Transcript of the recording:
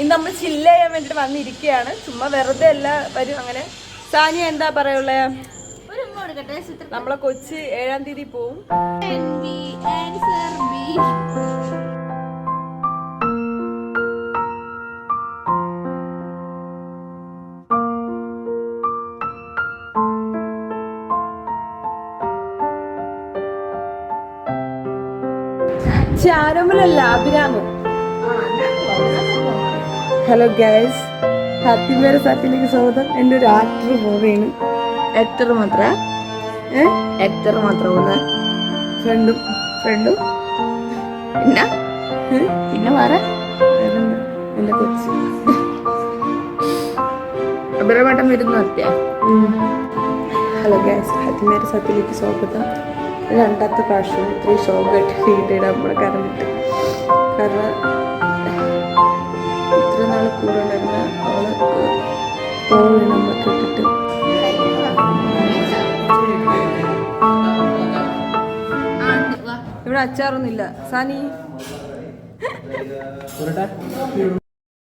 ഇന്ന് നമ്മൾ ചില്ല ചെയ്യാൻ വേണ്ടിട്ട് വന്നിരിക്കുകയാണ്. ചുമ്മാ വെറുതെ അല്ല വരും അങ്ങനെ. സാനിയ എന്താ പറയുള്ളേ? നമ്മളെ കൊച്ചി ഏഴാം തീയതി പോവും. ചാരമലല്ല അഭിരാമം. ഹലോ ഗൈസ് മാരേജ് ഹാപ്പിയിലേക്ക് സ്വാഗതം. എന്റെ ഒരു ആക്ടർ പോവുകയാണ്. എത്ര മാത്ര? ആക്ടർ മാത്ര ഫ്രണ്ടും ഫ്രണ്ടും. പിന്നെ? പിന്നെ വേറെ? എന്റെ കൊച്ച്. അഭിരമേട്ടം വരുന്നു അത്യാ ഹലോ ഗൈസ് മാരേജ് ഹാപ്പിയിലേക്ക് സ്വാഗതം. രണ്ടാമത്തെ പ്രാവശ്യം ഇത്രയും ഷോക്കായിട്ട് വീട്ടിടാൻ നമ്മളെ കറങ്ങിട്ട് കാരണം ഇത്ര നാൾ കൂടെ ഉണ്ടായിരുന്ന അവൾ പോവുകയാണ് നമ്മളെ കേട്ടിട്ട് ഇവിടെ അച്ചാറൊന്നുമില്ല. സാനി.